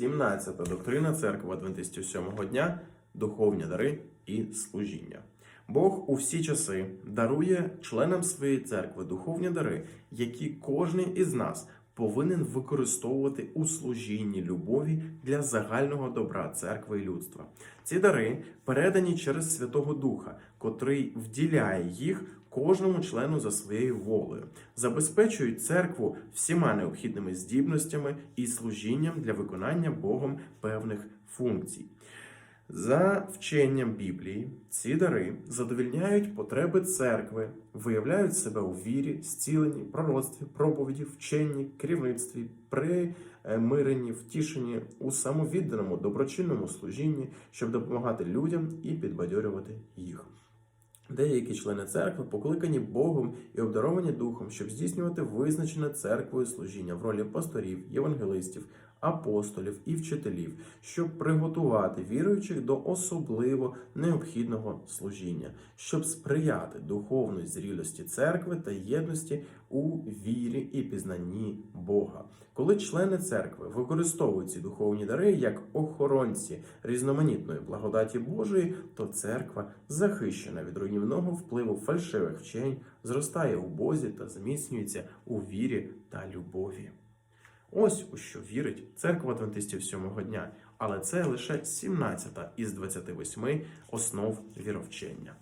17-та доктрина церкви Адвентистів сьомого дня, духовні дари і служіння. Бог у всі часи дарує членам своєї церкви духовні дари, які кожен із нас повинен використовувати у служінні любові для загального добра церкви і людства. Ці дари передані через Святого Духа, котрий вділяє їх кожному члену за своєю волею, забезпечують церкву всіма необхідними здібностями і служінням для виконання Богом певних функцій. За вченням Біблії, ці дари задовільняють потреби церкви, виявляють себе у вірі, зціленні, пророцтві, проповіді, вченні, керівництві, примиренні, втішенні у самовідданому доброчинному служінні, щоб допомагати людям і підбадьорювати їх. Деякі члени церкви покликані Богом і обдаровані духом, щоб здійснювати визначене церквою служіння в ролі пасторів, євангелистів, апостолів і вчителів, щоб приготувати віруючих до особливо необхідного служіння, щоб сприяти духовної зрілості церкви та єдності у вірі і пізнанні Бога. Коли члени церкви використовують ці духовні дари як охоронці різноманітної благодаті Божої, то церква захищена від руйнівного впливу фальшивих вчень, зростає у Бозі та зміцнюється у вірі та любові. Ось у що вірить церква Адвентистів сьомого дня, але це лише 17 із 28 основ віровчення.